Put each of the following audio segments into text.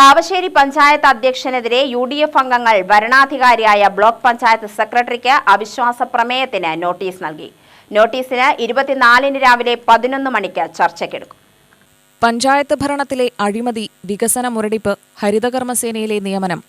കാവശ്ശേരി പഞ്ചായത്ത് അധ്യക്ഷനെതിരെ U D F അംഗങ്ങൾ വരണാധികാരിയായ ബ്ലോക്ക് പഞ്ചായത്ത് സെക്രട്ടറിക്ക് അവിശ്വാസ പ്രമേയത്തിന് നോട്ടീസ് നൽകി. നോട്ടീസിന് ഇരുപത്തിനാലിന് രാവിലെ പതിനൊന്ന് മണിക്ക് ചർച്ചയ്ക്കെടുക്കും. പഞ്ചായത്ത് ഭരണത്തിലെ അഴിമതി വികസന മുരടിപ്പ് ഹരിതകർമ്മസേനയിലെ നിയമനം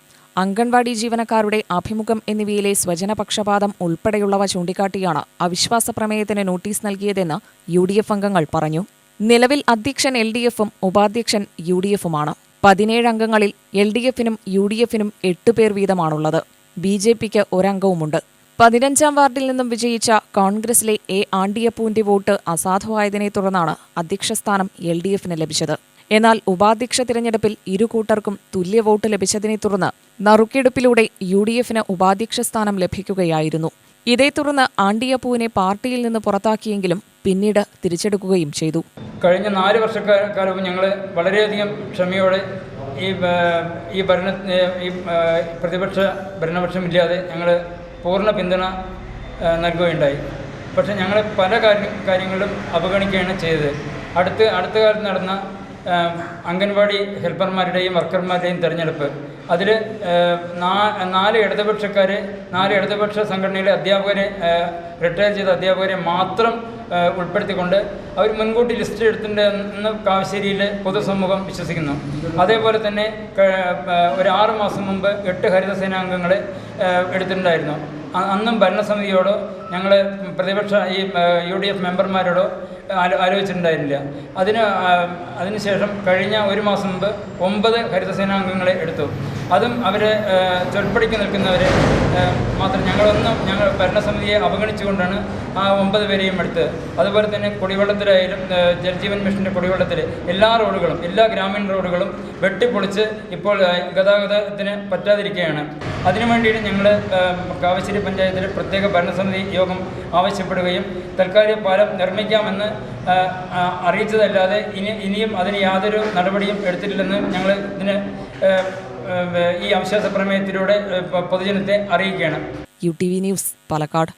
അംഗൻവാടി ജീവനക്കാരുടെ അഭിമുഖം എന്നിവയിലെ സ്വജനപക്ഷപാതം ഉൾപ്പെടെയുള്ളവ ചൂണ്ടിക്കാട്ടിയാണ് അവിശ്വാസ പ്രമേയത്തിന് നോട്ടീസ് നൽകിയതെന്ന് യു അംഗങ്ങൾ പറഞ്ഞു. നിലവിൽ അധ്യക്ഷൻ എൽ ഡി എഫും ഉപാധ്യക്ഷൻ യു ഡി എഫുമാണ്. പതിനേഴ് അംഗങ്ങളിൽ എൽ ഡി എഫിനും യു ഡി എഫിനും എട്ട് പേർ വീതമാണുള്ളത്. ബി ജെ പിക്ക് ഒരംഗവുമുണ്ട്. പതിനഞ്ചാം വാർഡിൽ നിന്നും വിജയിച്ച കോൺഗ്രസിലെ എ ആണ്ടിയപ്പൂവിന്റെ വോട്ട് അസാധുവായതിനെ തുടർന്നാണ് അധ്യക്ഷസ്ഥാനം എൽ ഡി എഫിന് ലഭിച്ചത്. എന്നാൽ ഉപാധ്യക്ഷ തിരഞ്ഞെടുപ്പിൽ ഇരു കൂട്ടർക്കും തുല്യ വോട്ട് ലഭിച്ചതിനെ തുടർന്ന് നറുക്കെടുപ്പിലൂടെ യു ഡി എഫിന് ഉപാധ്യക്ഷ സ്ഥാനം ലഭിക്കുകയായിരുന്നു. ഇതേ തുടർന്ന് ആണ്ടിയപ്പൂവിനെ പാർട്ടിയിൽ നിന്ന് പുറത്താക്കിയെങ്കിലും പിന്നീട് തിരിച്ചെടുക്കുകയും ചെയ്തു. കഴിഞ്ഞ നാല് വർഷക്കാലവും ഞങ്ങൾ വളരെയധികം ക്ഷമയോടെ ഈ ഈ ഭരണ ഈ പ്രതിപക്ഷ ഭരണപക്ഷമില്ലാതെ ഞങ്ങൾ പൂർണ പിന്തുണ നൽകുകയുണ്ടായി. പക്ഷേ ഞങ്ങൾ പല കാര്യ കാര്യങ്ങളിലും അവഗണിക്കുകയാണ് ചെയ്തത്. അടുത്ത് അടുത്ത കാലത്ത് നടന്ന അംഗൻവാടി ഹെൽപ്പർമാരുടെയും വർക്കർമാരുടെയും തിരഞ്ഞെടുപ്പ്. അതിൽ നാല് ഇടതുപക്ഷക്കാരെ നാല് ഇടതുപക്ഷ സംഘടനയിലെ അധ്യാപകരെ റിട്ടയർ ചെയ്ത അധ്യാപകരെ മാത്രം ഉൾപ്പെടുത്തിക്കൊണ്ട് അവർ മുൻകൂട്ടി ലിസ്റ്റ് എടുത്തിട്ടുണ്ട് എന്ന് കാവശ്ശേരിയിലെ പൊതുസമൂഹം വിശ്വസിക്കുന്നു. അതേപോലെ തന്നെ ഒരു ആറ് മാസം മുമ്പ് എട്ട് ഹരിതസേനാംഗങ്ങളെ എടുത്തിട്ടുണ്ടായിരുന്നു. അന്നും ഭരണസമിതിയോടോ ഞങ്ങൾ പ്രതിപക്ഷ ഈ യു ഡി എഫ് മെമ്പർമാരോടോ ആലോ ആലോചിച്ചിട്ടുണ്ടായിരുന്നില്ല. അതിന് അതിനുശേഷം കഴിഞ്ഞ ഒരു മാസം മുമ്പ് ഒമ്പത് ഹരിതസേനാംഗങ്ങളെ എടുത്തു. അതും അവരെ ആ, ചൊൽപ്പടിക്ക് നിൽക്കുന്നവരെ മാത്രം ഞങ്ങളൊന്നും ഞങ്ങൾ ഭരണസമിതിയെ അവഗണിച്ചുകൊണ്ടാണ് ആ ഒമ്പത് പേരെയും എടുത്ത്. അതുപോലെ തന്നെ കുടിവെള്ളത്തിലായാലും ജൽജീവൻ മിഷന്റെ കുടിവെള്ളത്തിൽ എല്ലാ റോഡുകളും എല്ലാ ഗ്രാമീണ റോഡുകളും വെട്ടിപ്പൊളിച്ച് ഇപ്പോൾ ഗതാഗതത്തിന് പറ്റാതിരിക്കുകയാണ്. അതിനു വേണ്ടിയിട്ട് ഞങ്ങൾ കാവശ്ശേരി പഞ്ചായത്തിൽ പ്രത്യേക ഭരണസമിതി യോഗം ആവശ്യപ്പെടുകയും തൽക്കാലിക പാലം നിർമ്മിക്കാമെന്ന് അറിയിച്ചതല്ലാതെ ഇനി ഇനിയും അതിന് യാതൊരു നടപടിയും എടുത്തിട്ടില്ലെന്ന് ഞങ്ങൾ ഇതിന് ഈ അവിശ്വാസ പ്രമേയത്തിലൂടെ പൊതുജനത്തെ അറിയിക്കുകയാണ്. U T V news Palakkad.